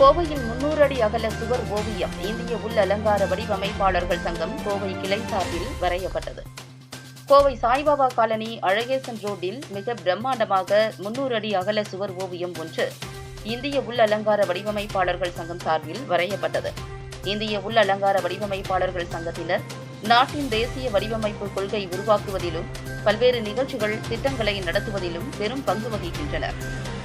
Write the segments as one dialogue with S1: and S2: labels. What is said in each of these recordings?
S1: கோவையில் முன்னூறு அடி அகல சுவர் ஓவியம் இந்திய உள் அலங்கார வடிவமைப்பாளர்கள் சங்கம் கோவை கிளை சார்பில் வரையப்பட்டது. கோவை சாய்பாபா காலனி அழகேசன் ரோட்டில் மிக பிரம்மாண்டமாக முன்னூறு அடி அகல சுவர் ஓவியம் ஒன்று இந்திய உள் அலங்கார வடிவமைப்பாளர்கள் சங்கம் சார்பில் வரையப்பட்டது. இந்திய உள் அலங்கார வடிவமைப்பாளர்கள் சங்கத்தினர் நாட்டின் தேசிய வடிவமைப்பு கொள்கை உருவாக்குவதிலும் பல்வேறு நிகழ்ச்சிகள் திட்டங்களை நடத்துவதிலும் பெரும் பங்கு வகிக்கின்றனர்.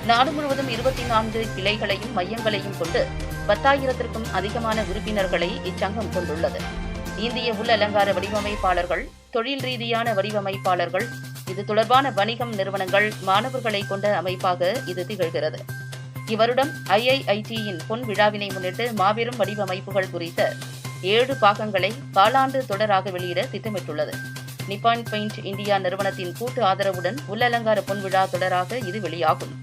S1: நாடு முழுவதும் இருபத்தி நான்கு கிளைகளையும் மையங்களையும் கொண்டு பத்தாயிரத்திற்கும் அதிகமான உறுப்பினர்களை இச்சங்கம் கொண்டுள்ளது. இந்திய உள் அலங்கார வடிவமைப்பாளர்கள் தொழில் ரீதியான வடிவமைப்பாளர்கள் இது தொடர்பான வணிகம் நிறுவனங்கள் மாணவர்களை கொண்ட அமைப்பாக இது திகழ்கிறது. இவருடம் ஐஐஐடியின் பொன் விழாவினை முன்னிட்டு மாபெரும் வடிவமைப்புகள் குறித்த ஏழு பாகங்களை காலாண்டு தொடராக வெளியிட திட்டமிட்டுள்ளது. நிப்பான் பெயிண்ட் இந்தியா நிறுவனத்தின் கூட்டு ஆதரவுடன் உள்ளலங்கார பொன் விழா தொடராக இது வெளியாகும்.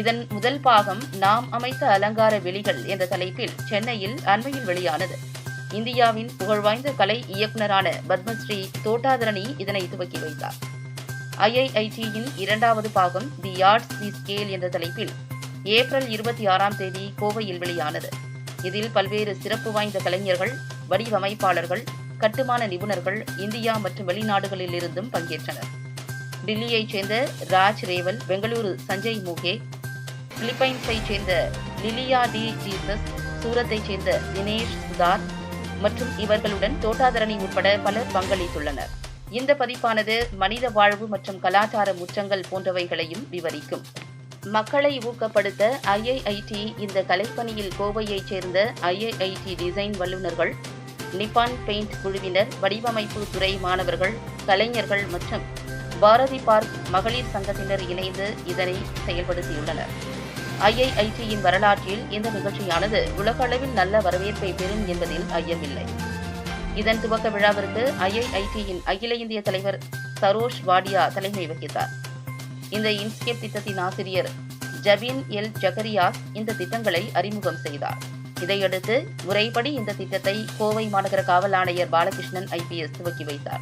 S1: இதன் முதல் பாகம் நாம் அமைத்த அலங்கார வெளிகள் என்ற தலைப்பில் சென்னையில் அண்மையில் வெளியானது. இந்தியாவின் புகழ்வாய்ந்த கலை இயக்குநரான பத்மஸ்ரீ தோட்டாதரணி இதனை துவக்கி வைத்தார். ஐஐஐடியின் இரண்டாவது பாகம் தி ஆர்ட்ஸ் தி ஸ்கேல் என்ற தலைப்பில் ஏப்ரல் இருபத்தி ஆறாம் தேதி கோவையில் வெளியானது. இதில் பல்வேறு சிறப்பு வாய்ந்த கலைஞர்கள் வடிவமைப்பாளர்கள் கட்டுமான நிபுணர்கள் இந்தியா மற்றும் வெளிநாடுகளில் இருந்தும் பங்கேற்றனர். டில்லியைச் சேர்ந்த ராஜ் ரேவல் பெங்களூரு சஞ்சய் முகே பிலிப்பைன்ஸைச் சேர்ந்த லிலியா டி ஜீசஸ் சூரத்தைச் சேர்ந்த தினேஷ் சுதார் மற்றும் இவர்களுடன் தோட்டாதரணி உட்பட பலர் பங்களித்துள்ளனர். இந்த பதிப்பானது மனித வாழ்வு மற்றும் கலாச்சார முற்றங்கள் போன்றவைகளையும் விவரிக்கும். மக்களை ஊக்கப்படுத்த ஐஐஐடி இந்த கலைப்பணியில் கோவையைச் சேர்ந்த ஐஐஐடி டிசைன் வல்லுநர்கள் நிப்பான் பெயிண்ட் குழுவினர் வடிவமைப்பு துறை மாணவர்கள் கலைஞர்கள் மற்றும் பாரதி பார்க் மகளிர் சங்கத்தினர் இணைந்து இதனை செயல்படுத்தியுள்ளனர். ஐஐஐடியின் வரலாற்றில் இந்த நிகழ்ச்சியானது உலக அளவில் நல்ல வரவேற்பை பெறும் என்பதில் ஐயமில்லை. இதன் துவக்க விழாவிற்கு ஐஐஐடியின் அகில இந்திய தலைவர் சரோஷ் வாடியா தலைமை வகித்தார். இந்த இன்ஸ்கேப் திட்டத்தின் ஆசிரியர் ஜபின் எல். ஜகரியாஸ் இந்த திட்டங்களை அறிமுகம் செய்தார். இதையடுத்து முறைப்படி இந்த திட்டத்தை கோவை மாநகர காவல் ஆணையர் பாலகிருஷ்ணன் ஐபிஎஸ் துவக்கி வைத்தார்.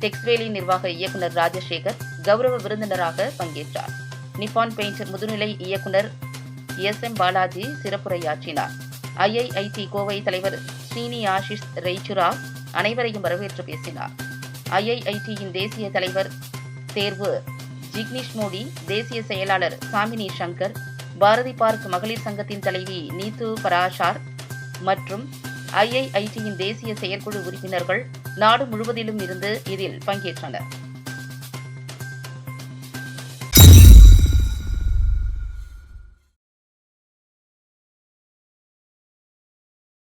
S1: டெக்ஸ்வேலி நிர்வாக இயக்குநர் ராஜசேகர் கௌரவ விருந்தினராக பங்கேற்றார். நிப்பான் பெயிண்ட் முதுநிலை இயக்குனர் எஸ் எம் பாலாஜி சிறப்புரையாற்றினார். ஐஐஐடி கோவை தலைவர் ஸ்ரீனி ஆஷிஷ் ரெய்சுரா அனைவரையும் வரவேற்று பேசினார். ஐஐஐடியின் தேசிய தலைவர் தேர்வு ஜிக்னிஷ் மோடி தேசிய செயலாளர் சாமினி சங்கர் பாரதி பார்க் மகளிர் சங்கத்தின் தலைவி நீத்து பராஷார் மற்றும் ஐஐஐடியின் தேசிய செயற்குழு உறுப்பினர்கள் நாடு முழுவதிலும் இருந்து இதில் பங்கேற்றனர்.